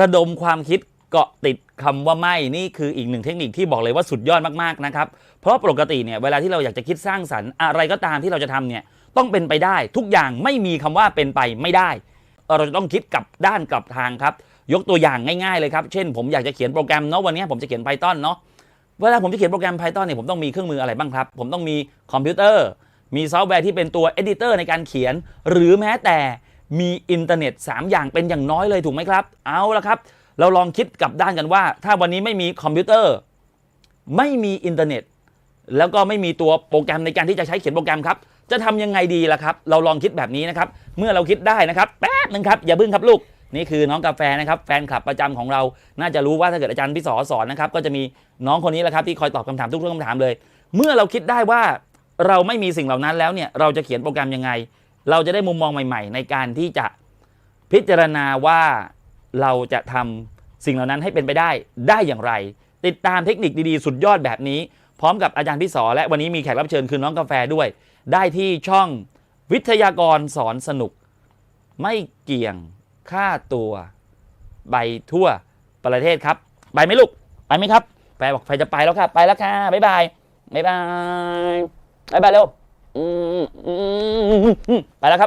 ระดมความคิดเกาะติดคำว่าไม่นี่คืออีกหนึ่งเทคนิคที่บอกเลยว่าสุดยอดมากๆนะครับ เพราะปกติเนี่ยเวลาที่เราอยากจะคิดสร้างสรรค์อะไรก็ตามที่เราจะทำเนี่ยต้องเป็นไปได้ ทุกอย่างไม่มีคำว่าเป็นไปไม่ได้ เราจะต้องคิดกลับด้านกลับทางครับ ยกตัวอย่างง่ายๆเลยครับ เช่น ผมอยากจะเขียนโปรแกรมเนาะวันนี้ผมจะเขียน Python เนาะเวลาผมจะเขียนโปรแกรม Python เนี่ยผมต้องมีเครื่องมืออะไรบ้างครับ ผมต้องมีคอมพิวเตอร์ มีซอฟต์แวร์ที่เป็นตัว Editor ในการเขียน หรือแม้แต่ มีอินเทอร์เน็ต 3 อย่างเป็นอย่างน้อยเลยถูกไหมครับ เอาละครับ เราลองคิดกลับด้านกันว่า ถ้าวันนี้ไม่มีคอมพิวเตอร์ ไม่มีอินเทอร์เน็ต แล้วก็ไม่มีตัวโปรแกรมในการที่จะใช้เขียนโปรแกรมครับ จะทำยังไงดีล่ะครับ เราลองคิดแบบนี้นะครับ เมื่อเราคิดได้นะครับแป๊บนึงครับอย่าบึ้งครับลูกนี่คือน้องกาแฟนะครับแฟนคลับประจำของเรา น่าจะรู้ว่าถ้าเกิดอาจารย์พี่สอสอนนะครับก็จะมีน้องคนนี้แหละครับที่คอยตอบคำถามทุกเรื่องคำถามเลย เมื่อเราคิดได้ว่าเราไม่มีสิ่งเหล่านั้นแล้วเนี่ยเราจะเขียนโปรแกรมยังไง เราจะได้มุมมองใหม่ ๆ ในการที่จะพิจารณาว่าเราจะทำสิ่งเหล่านั้นให้เป็นไปได้ได้อย่างไร ติดตามเทคนิคดีๆ สุดยอดแบบนี้ พร้อมกับอาจารย์พี่สอและวันนี้มีแขกรับเชิญคือน้องกาแฟด้วย ได้ที่ช่องวิทยากรสอนสนุก ไม่เกี่ยงค่าตัวไปทั่วประเทศครับ ไปไหมลูก ไปไหมครับ แฟบอกแฟจะไปแล้วค่ะ ไปแล้วค่ะ บ๊ายบาย บ๊ายบาย บ๊ายบายเร็ว ไปแล้วครับ